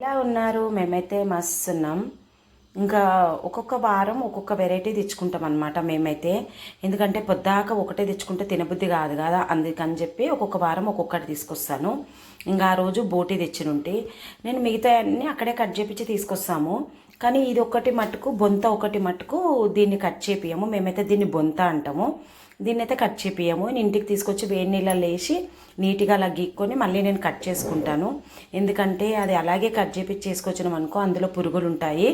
ఎలా ఉన్నారు? మేమైతే మస్తున్నాం. ఇంకా ఒక్కొక్క వారం ఒక్కొక్క వెరైటీ తెచ్చుకుంటాం అనమాట మేమైతే. ఎందుకంటే పొద్దాక ఒకటే తెచ్చుకుంటే తినబుద్ధి కాదు కదా అందుకని చెప్పి ఒక్కొక్క వారం ఒక్కొక్కటి తీసుకొస్తాను. ఇంకా ఆ రోజు బోటీ తెచ్చినుంటి నేను మిగతా అన్నీ అక్కడే కట్ చేపించి తీసుకొస్తాము. కానీ ఇది ఒకటి మట్టుకు బొంత ఒకటి మట్టుకు దీన్ని కట్ చేపియము. మేమైతే దీన్ని బొంత అంటాము. దీన్ని అయితే కట్ చేపియము. నేను ఇంటికి తీసుకొచ్చి వేడి నీళ్ళలో వేసి నీట్గా అలా గీక్కొని మళ్ళీ నేను కట్ చేసుకుంటాను. ఎందుకంటే అది అలాగే కట్ చేపించి చేసుకొచ్చినాం అనుకో అందులో పురుగులు ఉంటాయి.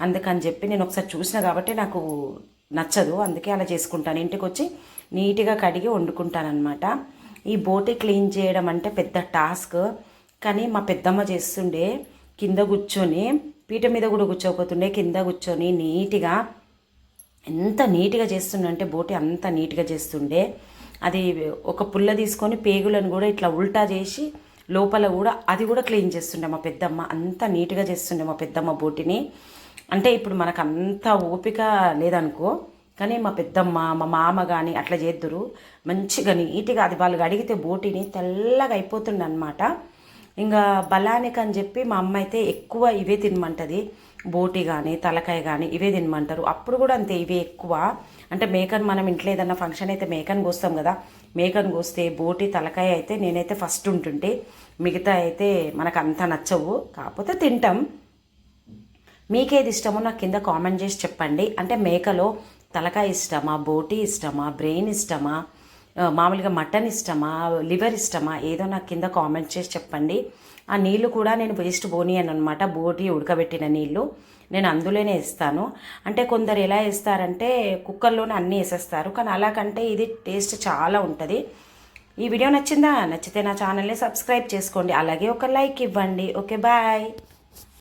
అందుకని చెప్పి నేను ఒకసారి చూసిన కాబట్టి నాకు నచ్చదు. అందుకే అలా చేసుకుంటాను. ఇంటికి వచ్చి నీట్గా కడిగి వండుకుంటాను అనమాట ఈ బోటి క్లీన్ చేయడం అంటే పెద్ద టాస్క్. కానీ మా పెద్దమ్మ చేస్తుండే కింద కూర్చొని పీట మీద కూడా కూర్చోకపోతుండే కింద కూర్చొని నీట్గా ఎంత నీట్గా చేస్తుండంటే బోటి అంత నీట్గా చేస్తుండే. అది ఒక పుల్ల తీసుకొని పేగులను కూడా ఇట్లా ఉల్టా చేసి లోపల కూడా అది కూడా క్లీన్ చేస్తుండే మా పెద్దమ్మ. అంత నీట్గా చేస్తుండే మా పెద్దమ్మ బోటిని. అంటే ఇప్పుడు మనకు అంత ఓపిక లేదనుకో కానీ మా పెద్దమ్మ మా మామ కానీ అట్లా చేద్దురు. మంచిగా నీట్గా అది వాళ్ళు అడిగితే బోటిని తెల్లగా అయిపోతుండే అనమాట ఇంకా బలానికి అని చెప్పి మా అమ్మ అయితే ఎక్కువ ఇవే తినమంటది. బోటి కానీ తలకాయ కానీ ఇవే తినమంటారు. అప్పుడు కూడా అంతే ఇవే ఎక్కువ. అంటే మేకను మనం ఇంట్లో ఏదన్నా ఫంక్షన్ అయితే మేకను కోస్తాం కదా మేకను కోస్తే బోటి తలకాయ అయితే నేనైతే ఫస్ట్ ఉంటుంటే మిగతా అయితే మనకు అంత నచ్చవు. కాకపోతే తింటాం. మీకేది ఇష్టమో నాకు కింద కామెంట్ చేసి చెప్పండి. అంటే మేకలో తలకాయ ఇష్టమా బోటి ఇష్టమా బ్రెయిన్ ఇష్టమా మామూలుగా మటన్ ఇష్టమా లివర్ ఇష్టమా ఏదో నాకు కింద కామెంట్ చేసి చెప్పండి. ఆ నీళ్ళు కూడా నేను వేస్ట్ బోనియన్ అనమాట బోటి ఉడకబెట్టిన నీళ్ళు నేను అందులోనే ఇస్తాను అంటే కొందరు ఎలా వేస్తారంటే కుక్కర్లోనే అన్నీ వేసేస్తారు. కానీ అలా కంటే ఇది టేస్ట్ చాలా ఉంటుంది. ఈ వీడియో నచ్చిందా? నచ్చితే నా ఛానల్ని సబ్స్క్రైబ్ చేసుకోండి. అలాగే ఒక లైక్ ఇవ్వండి. Okay bye.